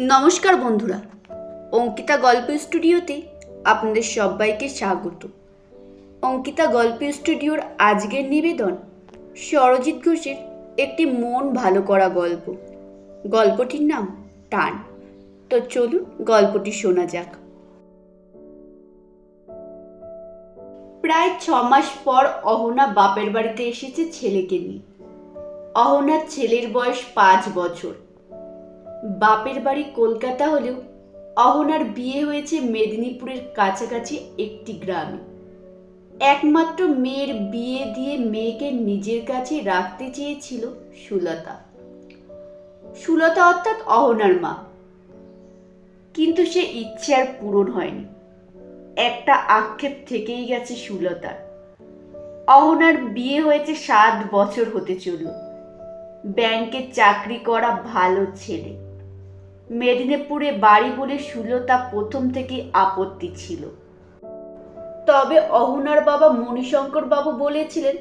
নমস্কার বন্ধুরা, অঙ্কিতা গল্প স্টুডিওতে আপনাদের সবাইকে স্বাগত। অঙ্কিতা গল্প স্টুডিওর আজকের নিবেদন সরজিৎ ঘোষের একটি মন ভালো করা গল্প। গল্পটির নাম টান। তো চলুন গল্পটি শোনা যাক। প্রায় ছ মাস পর অহনা বাপের বাড়িতে এসেছে ছেলেকে নিয়ে। অহনার ছেলের বয়স পাঁচ বছর। বাপের বাড়ি কলকাতা হলেও অহনার বিয়ে হয়েছে মেদিনীপুরের কাছাকাছি একটি গ্রামে। একমাত্র মেয়ের বিয়ে দিয়ে মেয়েকে নিজের কাছে রাখতে চেয়েছিল সুলতা। সুলতা অর্থাৎ অহনার মা। কিন্তু সে ইচ্ছে আর পূরণ হয়নি। একটা আক্ষেপ থেকেই গেছে সুলতার অহনার বিয়ে হয়েছে সাত বছর হতে চলল। ব্যাংকে চাকরি করা ভালো ছেলে। মেদিনীপুরে বাড়ি বলে সুলতা প্রথম থেকে আপত্তি ছিল। তবে অহনার বাবা মণিশঙ্কর বাবু বলেছিলেন,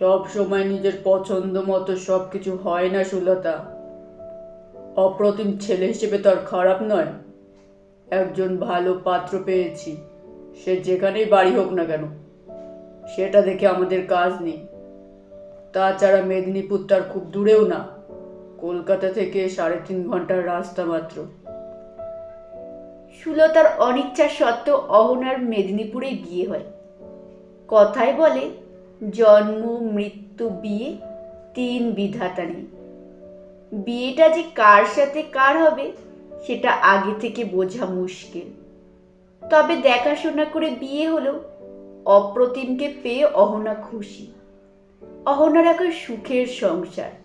সব সময় নিজের পছন্দ মতো সব কিছু হয় না সুলতা। অপ্রতিম ছেলে হিসেবে তো আর খারাপ নয়। একজন ভালো পাত্র পেয়েছি। সে যেখানেই বাড়ি হোক না কেন, সেটা দেখে আমাদের কাজ নেই। তাছাড়া মেদিনীপুর তার খুব দূরেও না। কলকাতা থেকে সাড়ে তিন ঘণ্টার রাস্তা মাত্র। সুলতার অনিচ্ছা সত্ত্বেও অহনার মেদিনীপুরে বিয়ে হয়। কথায় বলে, জন্ম, মৃত্যু, বিয়ে, তিন বিধাতা নেই বিয়েটা যে কার সাথে কার হবে, সেটা আগে থেকে বোঝা মুশকিল। তবে দেখাশোনা করে বিয়ে হলো, অপ্রতিমকে পেয়ে অহনা খুশি। অহনার এখন সুখের সংসার।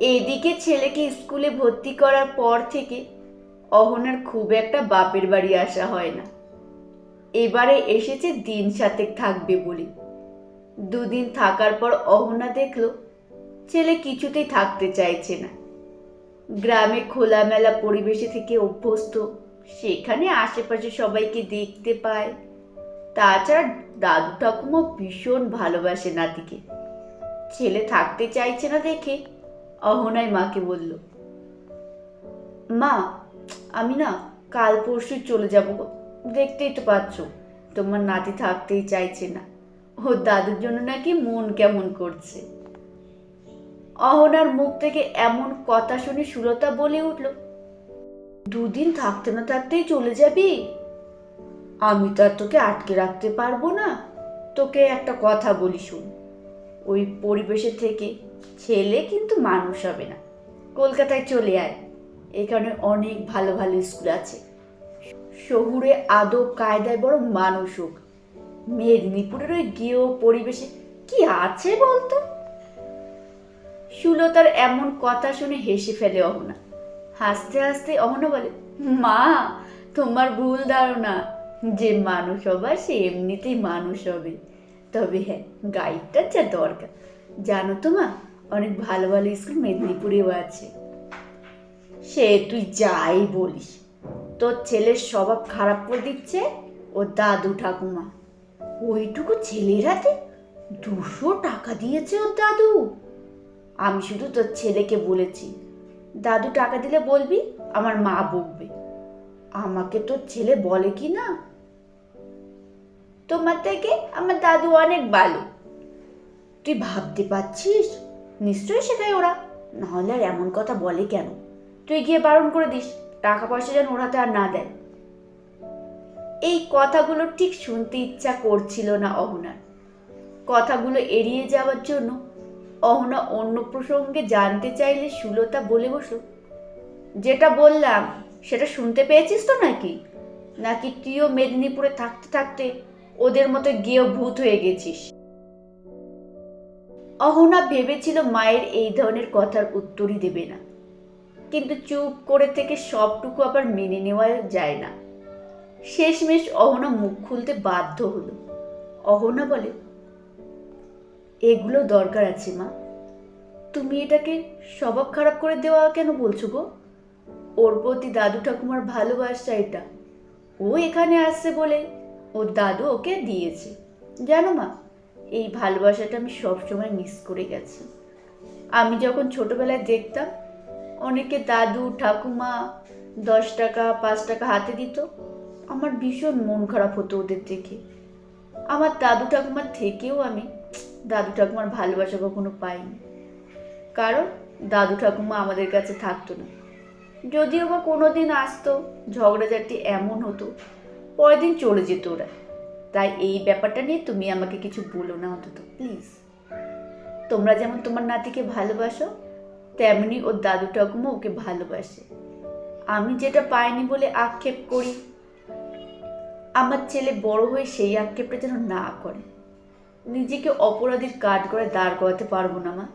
এদিকে ছেলেকে স্কুলে ভর্তি করার পর থেকে অহনার খুব একটা বাপের বাড়ি আসা হয় না। এবারে এসেছে দিন সাতেক থাকবে বলে। দুদিন থাকার পর অহনা দেখল ছেলে কিছুতেই থাকতে চাইছে না। গ্রামে খোলামেলা পরিবেশে থেকে অভ্যস্ত, সেখানে আশেপাশে সবাইকে দেখতে পায়। তাছাড়া দাদু ঠাকুমা ভীষণ ভালোবাসে নাতিকে। ছেলে থাকতে চাইছে না দেখে অহনায় মাকে বলল, মা, আমি না কাল পরশু চলে যাব দেখতেই তো পাচ্ছ, তোমার নাতি থাকতেই চাইছে না। ও দাদুর জন্য নাকি মন কেমন করছে? অহনার মুখ থেকে এমন কথা শুনে সুলতা বলে উঠল, দুদিন থাকতে না থাকতেই চলে যাবি? আমি তো আর তোকে আটকে রাখতে পারব না। তোকে একটা কথা বলি শুন। ওই পরিবেশে থেকে ছেলে কিন্তু মানুষ হবে না। কলকাতায় চলে আয়। এখানে অনেক ভালো ভালো স্কুল আছে। শহুরে আদব কায়দায় বড় মানুষ হোক। মেদিনীপুরের ওই গেও পরিবেশে কি আছে বলতো? সুলতার এমন কথা শুনে হেসে ফেলে অহনা। হাসতে হাসতে অহনা বলে, মা, তোমার ভুল ধারণা। যে মানুষ হবার সে এমনিতেই মানুষ হবে। তবে হ্যাঁ গাইডটার যা দরকার। জানো তো মা অনেক ভালো ভালো স্কুল মেদিনীপুরেও আছে। সে তুই যাই বলিস। তোর ছেলের স্বভাব খারাপ করে দিচ্ছে ও দাদু ঠাকুমা। ওইটুকু ছেলের হাতে দুশো টাকা দিয়েছে ওর দাদু। আমি শুধু তোর ছেলেকে বলেছি, দাদু টাকা দিলে বলবি, আমার মা বকবে। আমাকে তোর ছেলে বলে কি না? তোমার থেকে আমার দাদু অনেক ভালো। তুই ভাবতে পারছিস? নিশ্চয়ই শেখায় ওরা। নাহলে আর এমন কথা বলে কেন? তুই গিয়ে বারণ করে দিস টাকা পয়সা যেন ওরাতে আর না দেয়। এই কথাগুলো ঠিক শুনতে ইচ্ছা করছিল না অহনার কথাগুলো এড়িয়ে যাওয়ার জন্য অহনা অন্য প্রসঙ্গে জানতে চাইলে সুলতা বলে বসল, যেটা বললাম, সেটা শুনতে পেয়েছিস তো নাকি? নাকি তুইও মেদিনীপুরে থাকতে থাকতে ওদের মতো গিয়েও ভূত হয়ে গেছিস? অহনা ভেবেছিল মায়ের এই ধরনের কথার উত্তরই দেবে না। কিন্তু চুপ করে থেকে সবটুকু আবার মেনে নেওয়া যায় না। শেষমেশ অহনা মুখ খুলতে বাধ্য হলো। অহনা বলে, এগুলো দরকার আছে মা। তুমি এটাকে স্বভাব খারাপ করে দেওয়া কেন বলছো গো? ওর প্রতি দাদু ঠাকুমার ভালোবাসা এটা। ও এখানে আসছে বলে ওর দাদু ওকে দিয়েছে। জানো মা এই ভালোবাসাটা আমি সবসময় মিস করে গেছি। আমি যখন ছোটবেলায় দেখতাম, অনেকে দাদু, ঠাকুমা দশ টাকা, পাঁচ টাকা হাতে দিত, আমার ভীষণ মন খারাপ হতো ওদের দেখে। আমার দাদু, ঠাকুমার থেকেও আমি দাদু, ঠাকুমার ভালোবাসা কখনো পাইনি। কারণ দাদু, ঠাকুমা আমাদের কাছে থাকতো না। যদিও বা কোনো দিন আসতো, ঝগড়াঝাটি এমন হতো, পরের দিন চলে যেত ওরা। তাই এই ব্যাপারটা নিয়ে তুমি আমাকে কিছু বলো না অন্তত প্লিজ তোমরা যেমন তোমার নাতিকে ভালোবাসো, তেমনি ওর দাদু ঠাকুমা ওকে ভালোবাসে। আমি যেটা পাইনি বলে আক্ষেপ করি, আমার ছেলে বড় হয়ে সেই আক্ষেপটা যেন না করে। নিজেকে অপরাধীর কাঠ করে দাঁড় করাতে পারব না, মা।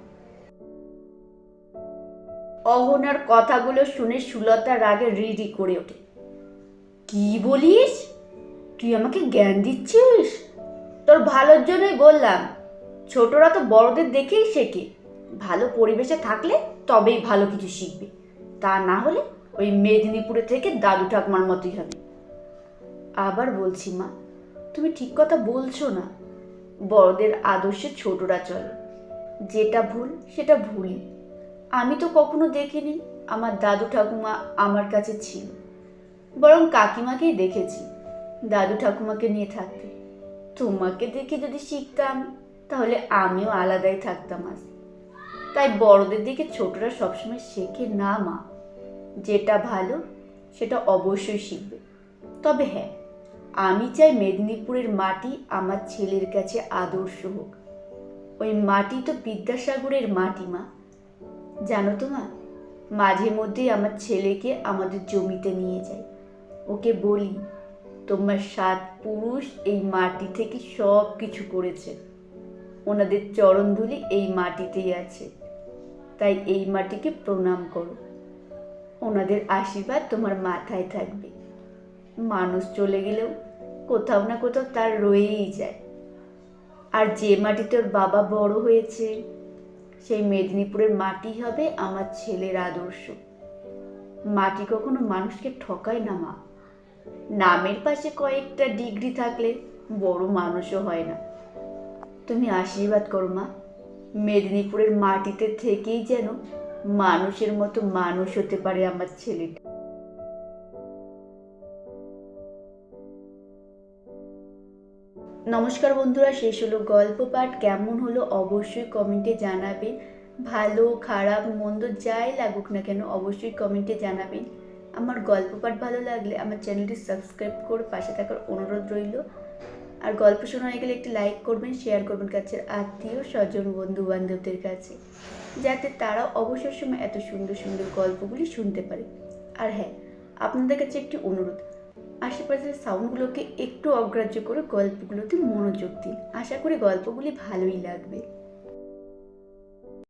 অহনার কথাগুলো শুনে সুলতা রাগে রিডি করে ওঠে। কি বলিস? তুই আমাকে জ্ঞান দিচ্ছিস? তোর ভালোর জন্যই বললাম। ছোটরা তো বড়দের দেখেই শেখে। ভালো পরিবেশে থাকলে তবেই ভালো কিছু শিখবে। তা না হলে ওই মেদিনীপুরে থেকে দাদু ঠাকুমার মতোই হবে। আবার বলছি মা, তুমি ঠিক কথা বলছো না। বড়দের আদর্শে ছোটরা চলে। যেটা ভুল, সেটা ভুলই। আমি তো কখনো দেখিনি আমার দাদু ঠাকুমা আমার কাছে ছিল। বরং কাকিমাকেই দেখেছি। দাদু ঠাকুমাকে নিয়ে থাকতে। তোমাকে দেখে যদি শিখতাম, তাহলে আমিও আলাদাই থাকতাম আজ। তাই বড়দের দিকে ছোটরা সবসময় শেখে না মা। যেটা ভালো, সেটা অবশ্যই শিখবে। তবে হ্যাঁ আমি চাই মেদিনীপুরের মাটি আমার ছেলের কাছে আদর্শ হোক। ওই মাটি তো বিদ্যাসাগরের মাটি মা। জানো তো মা, মাঝে মধ্যেই আমার ছেলেকে আমাদের জমিতে নিয়ে যাই। ওকে বলি তোমার সাত পুরুষ এই মাটি থেকে সব কিছু করেছে। ওনাদের চরণধুলি এই মাটিতেই আছে। তাই এই মাটিকে প্রণাম করো। ওনাদের আশীর্বাদ তোমার মাথায় থাকবে। মানুষ চলে গেলেও কোথাও না কোথাও তার রয়েই যায়। আর যে মাটিতে ওর বাবা বড় হয়েছে, সেই মেদিনীপুরের মাটি হবে আমার ছেলের আদর্শ। মাটি কখনো মানুষকে ঠকায় না মা। নামের পাশে কয়েকটা ডিগ্রি থাকলে বড় মানুষও হয় না। তুমি আশীর্বাদ করো মা। মেদিনীপুরের মাটিতে থেকেই যেন মানুষের মতো মানুষ হতে পারে আমার ছেলেটা। নমস্কার বন্ধুরা, শেষ হলো গল্প পাঠ। কেমন হলো অবশ্যই কমেন্টে জানাবেন ভালো, খারাপ, মন্দ যাই লাগুক না কেন, অবশ্যই কমেন্টে জানাবেন আমার গল্প পাঠ ভালো লাগলে আমার চ্যানেলটি সাবস্ক্রাইব করে পাশে থাকার অনুরোধ রইল। আর গল্প শোনা হয়ে গেলে একটি লাইক করবেন, শেয়ার করবেন কাছের আত্মীয়, স্বজন বন্ধু বান্ধবদের কাছে, যাতে তারা অবসর সময় এত সুন্দর সুন্দর গল্পগুলি শুনতে পারে। আর হ্যাঁ আপনাদের কাছে একটি অনুরোধ, আশেপাশের সাউন্ডগুলোকে একটু অগ্রাহ্য করে গল্পগুলোতে মনোযোগ দিন। আশা করি গল্পগুলি ভালোই লাগবে।